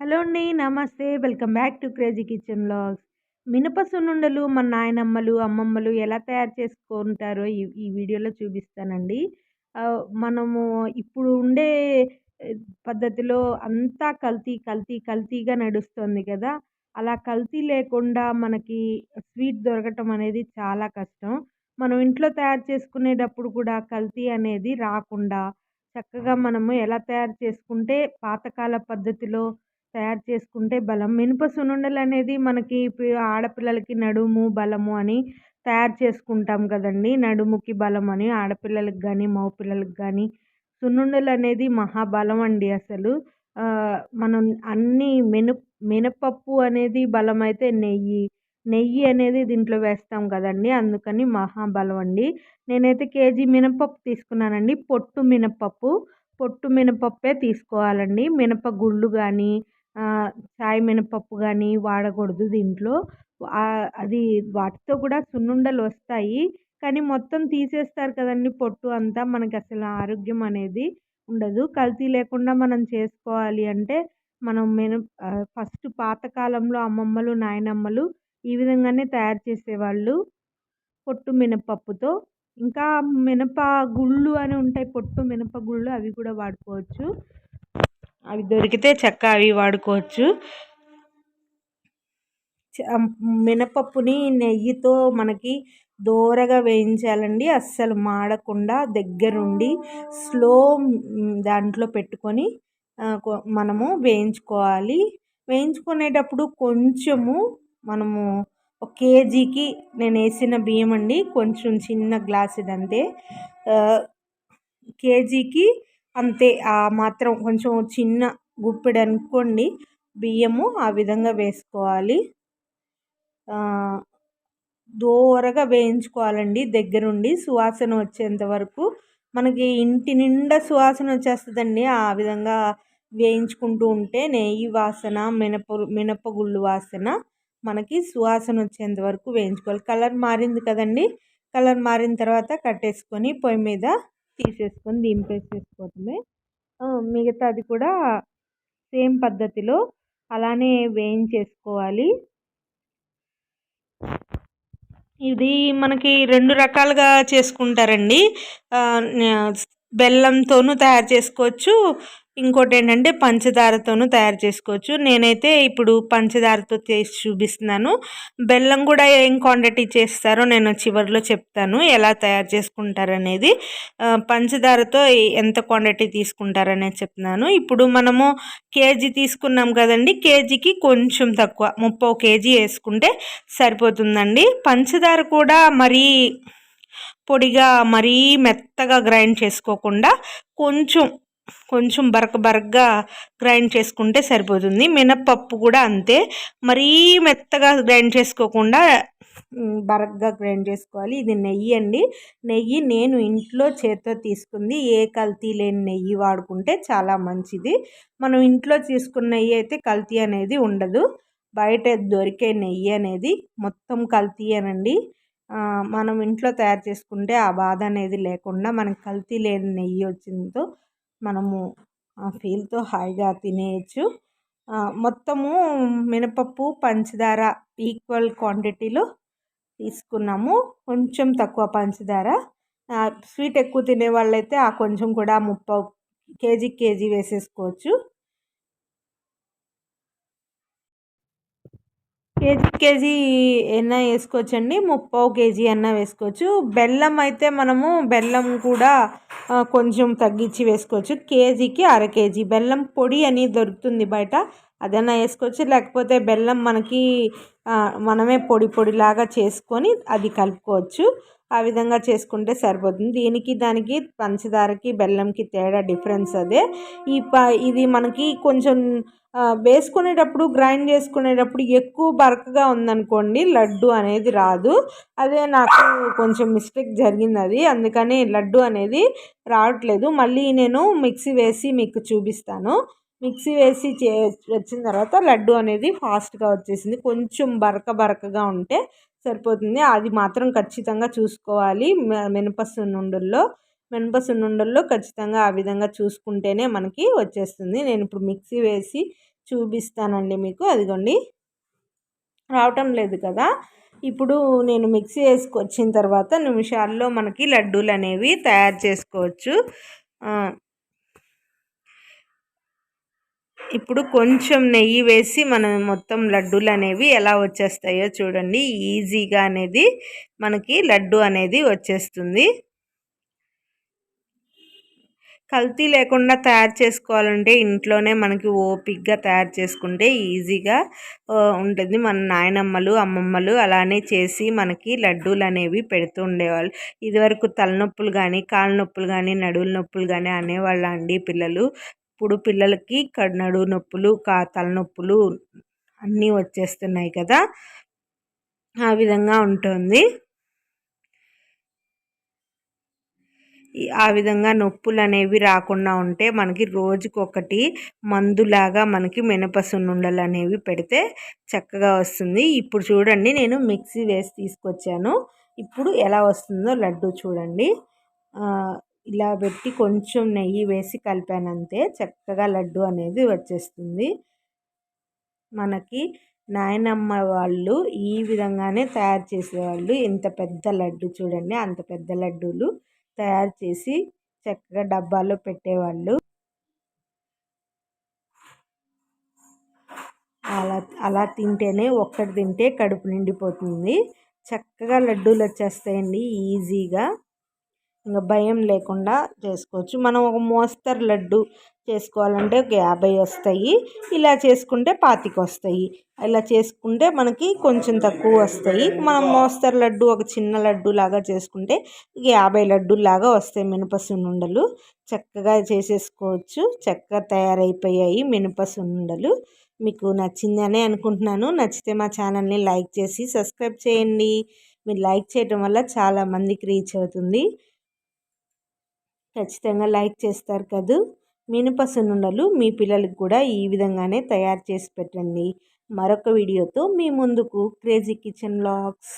Hello అండి నమస్తే. Welcome back to crazy kitchen vlogs మినప సున్నుండలు మన నాయనమ్మలు అమ్మమ్మలు ఎలా తయారు చేసుకుంటారో ఈ ఈ వీడియోలో చూపిస్తానండి. మనము ఇప్పుడు ఉండే పద్ధతిలో అంతా కల్తీ కల్తీ కల్తీగా నడుస్తుంది కదా. అలా కల్తీ లేకుండా మనకి స్వీట్ దొరకటం అనేది చాలా కష్టం. మనం ఇంట్లో తయారు చేసుకునేటప్పుడు కూడా కల్తీ అనేది రాకుండా చక్కగా మనము ఎలా తయారు చేసుకుంటే పాతకాల పద్ధతిలో తయారు చేసుకుంటే బలం. మినప సున్నుండలు అనేది మనకి ఆడపిల్లలకి నడుము బలము అని తయారు చేసుకుంటాం కదండి. నడుముకి బలం అని ఆడపిల్లలకి కానీ మగపిల్లలకు కానీ సున్నుండలు అనేది మహాబలం అండి అసలు. మనం అన్ని మిన మినపప్పు అనేది బలం అయితే నెయ్యి నెయ్యి అనేది దీంట్లో వేస్తాం కదండి. అందుకని మహాబలం అండి. నేనైతే కేజీ మినపప్పు తీసుకున్నానండి. పొట్టు మినపప్పు పొట్టు మినపప్పే తీసుకోవాలండి. మినప గుళ్ళు కానీ చాయ్ మినపప్పు కానీ వాడకూడదు దీంట్లో. అది వాటితో కూడా సున్నుండలు వస్తాయి. కానీ మొత్తం తీసేస్తారు కదండి పొట్టు అంతా. మనకి అసలు ఆరోగ్యం అనేది ఉండదు. కల్తీ లేకుండా మనం చేసుకోవాలి అంటే మనం మిన ఫస్ట్ పాతకాలంలో అమ్మమ్మలు నాయనమ్మలు ఈ విధంగానే తయారు చేసేవాళ్ళు పొట్టు మినపప్పుతో. ఇంకా మినప గుళ్ళు అని ఉంటాయి. పొట్టు మినప గుళ్ళు అవి కూడా వాడుకోవచ్చు. అవి దొరికితే చక్క అవి వాడుకోవచ్చు. మినపప్పుని నెయ్యితో మనకి దోరగా వేయించాలండి. అస్సలు మాడకుండా దగ్గరుండి స్లో దాంట్లో పెట్టుకొని మనము వేయించుకోవాలి. వేయించుకునేటప్పుడు కొంచెము మనము ఒక కేజీకి నేను వేసిన బియ్యం అండి కొంచెం చిన్న గ్లాస్ అంతే కేజీకి అంతే. ఆ మాత్రం కొంచెం చిన్న గుప్పెడు అనుకోండి బియ్యము ఆ విధంగా వేసుకోవాలి. దోరగా వేయించుకోవాలండి దగ్గరుండి సువాసన వచ్చేంత వరకు. మనకి ఇంటి నిండా సువాసన వచ్చేస్తుందండి ఆ విధంగా వేయించుకుంటూ ఉంటే నెయ్యి వాసన మినప మినపగుళ్ళు వాసన మనకి సువాసన వచ్చేంత వరకు వేయించుకోవాలి. కలర్ మారింది కదండి కలర్ మారిన తర్వాత కట్టేసుకొని పొయ్యి మీద తీసేసుకొని దింపేసేసుకోవటమే మిగతాది కూడా సేమ్ పద్ధతిలో అలానే వేయించేసుకోవాలి. ఇది మనకి రెండు రకాలుగా చేసుకుంటారండి. బెల్లంతోనూ తయారు చేసుకోవచ్చు. ఇంకోటి ఏంటంటే పంచదారతోనూ తయారు చేసుకోవచ్చు. నేనైతే ఇప్పుడు పంచదారతో చేసి చూపిస్తున్నాను. బెల్లం కూడా ఏం క్వాంటిటీ చేస్తారో నేను చివరిలో చెప్తాను. ఎలా తయారు చేసుకుంటారనేది. పంచదారతో ఎంత క్వాంటిటీ తీసుకుంటారనేది చెప్తున్నాను. ఇప్పుడు మనము కేజీ తీసుకున్నాం కదండి. కేజీకి కొంచెం తక్కువ ముప్పై కేజీ వేసుకుంటే సరిపోతుందండి. పంచదార కూడా మరీ పొడిగా మరీ మెత్తగా గ్రైండ్ చేసుకోకుండా కొంచెం కొంచెం బరక బరకగా గ్రైండ్ చేసుకుంటే సరిపోతుంది. మినప్పప్పు కూడా అంతే. మరీ మెత్తగా గ్రైండ్ చేసుకోకుండా బరగ్గా గ్రైండ్ చేసుకోవాలి. ఇది నెయ్యి అండి. నెయ్యి నేను ఇంట్లో చేత్తో తీసుకుంది. ఏ కల్తీ లేని నెయ్యి వాడుకుంటే చాలా మంచిది. మనం ఇంట్లో తీసుకున్న నెయ్యి అయితే కల్తీ అనేది ఉండదు. బయట దొరికే నెయ్యి అనేది మొత్తం కల్తీ అనండి. మనం ఇంట్లో తయారు చేసుకుంటే ఆ బాధ అనేది లేకుండా మనకి కల్తీ లేని నెయ్యి వచ్చిందో మనము ఆ ఫీల్తో హాయిగా తినేయచ్చు. మొత్తము మినపప్పు పంచదార ఈక్వల్ క్వాంటిటీలో తీసుకున్నాము. కొంచెం తక్కువ పంచదార. స్వీట్ ఎక్కువ తినే వాళ్ళైతే ఆ కొంచెం కూడా ముప్పై కేజీ కేజీ వేసేసుకోవచ్చు. కేజీ కేజీ ఎన్న వేసుకోవచ్చండి? ముప్పో కేజీ అన్న వేసుకోవచ్చు. బెల్లం అయితే మనము బెల్లం కూడా కొంచెం తగ్గించి వేసుకోవచ్చు. కేజీకి అర కేజీ. బెల్లం పొడి అని దొరుకుతుంది బయట. అదైనా వేసుకోవచ్చు. లేకపోతే బెల్లం మనకి మనమే పొడి పొడిలాగా చేసుకొని అది కలుపుకోవచ్చు. ఆ విధంగా చేసుకుంటే సరిపోతుంది. దీనికి దానికి పంచదారకి బెల్లంకి తేడా డిఫరెన్స్ అదే. ఈ ప ఇది మనకి కొంచెం వేసుకునేటప్పుడు గ్రైండ్ చేసుకునేటప్పుడు ఎక్కువ బరకగా ఉందనుకోండి లడ్డు అనేది రాదు. అదే నాకు కొంచెం మిస్టేక్ జరిగింది అది అందుకని లడ్డు అనేది రావట్లేదు. మళ్ళీ నేను మిక్సీ వేసి మీకు చూపిస్తాను. మిక్సీ వేసి చే వచ్చిన తర్వాత లడ్డు అనేది ఫాస్ట్గా వచ్చేసింది. కొంచెం బరక బరకగా ఉంటే సరిపోతుంది. అది మాత్రం ఖచ్చితంగా చూసుకోవాలి. మినప సున్నుండల్లో మినప సున్నుండల్లో ఖచ్చితంగా ఆ విధంగా చూసుకుంటేనే మనకి వచ్చేస్తుంది. నేను ఇప్పుడు మిక్సీ వేసి చూపిస్తానండి మీకు. అదిగోండి. రావటం లేదు కదా. ఇప్పుడు నేను మిక్సీ వేసుకొచ్చిన తర్వాత నిమిషాల్లో మనకి లడ్డూలు అనేవి తయారు చేసుకోవచ్చు. ఇప్పుడు కొంచెం నెయ్యి వేసి మనం మొత్తం లడ్డూలు అనేవి ఎలా వచ్చేస్తాయో చూడండి. ఈజీగా అనేది మనకి లడ్డు అనేది వచ్చేస్తుంది. కల్తీ లేకుండా తయారు చేసుకోవాలంటే ఇంట్లోనే మనకి ఓపిక్గా తయారు చేసుకుంటే ఈజీగా ఉంటుంది. మన నాయనమ్మలు అమ్మమ్మలు అలానే చేసి మనకి లడ్డూలు అనేవి పెడుతూ ఉండేవాళ్ళు. ఇదివరకు తలనొప్పులు కానీ కాళ్ళ నొప్పులు కానీ నడువుల నొప్పులు కానీ అనేవాళ్ళ అండి పిల్లలు. ఇప్పుడు పిల్లలకి కన్నడు నొప్పులు కా తలనొప్పులు అన్నీ వచ్చేస్తున్నాయి కదా. ఆ విధంగా ఉంటుంది. ఆ విధంగా నొప్పులు అనేవి రాకుండా ఉంటే మనకి రోజుకొకటి మందులాగా మనకి మినపసున్నుండలు అనేవి పెడితే చక్కగా వస్తుంది. ఇప్పుడు చూడండి నేను మిక్సీ వేసి తీసుకొచ్చాను. ఇప్పుడు ఎలా వస్తుందో లడ్డు చూడండి. ఇలా పెట్టి కొంచెం నెయ్యి వేసి కలిపానంతే చక్కగా లడ్డు అనేది వచ్చేస్తుంది. మనకి నాయనమ్మ వాళ్ళు ఈ విధంగానే తయారు చేసేవాళ్ళు. ఇంత పెద్ద లడ్డు చూడండి అంత పెద్ద లడ్డూలు తయారు చేసి చక్కగా డబ్బాలో పెట్టేవాళ్ళు. అలా అలా తింటేనే ఒక్కటి తింటే కడుపు నిండిపోతుంది. చక్కగా లడ్డూలు వచ్చేస్తాయండి ఈజీగా. ఇంకా భయం లేకుండా చేసుకోవచ్చు. మనం ఒక మోస్తరు లడ్డు చేసుకోవాలంటే ఒక యాభై వస్తాయి. ఇలా చేసుకుంటే పాతిక వస్తాయి. ఇలా చేసుకుంటే మనకి కొంచెం తక్కువ వస్తాయి. మనం మోస్తరు లడ్డు ఒక చిన్న లడ్డు లాగా చేసుకుంటే యాభై లడ్డూలాగా వస్తాయి మినప సున్నుండలు చక్కగా చేసేసుకోవచ్చు. చక్కగా తయారైపోయాయి మినప సున్నుండలు మీకు నచ్చిందని అనుకుంటున్నాను. నచ్చితే మా ఛానల్ని లైక్ చేసి సబ్స్క్రైబ్ చేయండి. మీరు లైక్ చేయడం వల్ల చాలామందికి రీచ్ అవుతుంది. ఖచ్చితంగా లైక్ చేస్తారు కదూ. మినప సున్నుండలు మీ పిల్లలకు కూడా ఈ విధంగానే తయారు చేసి పెట్టండి. మరొక వీడియోతో మీ ముందుకు. Crazy kitchen vlogs.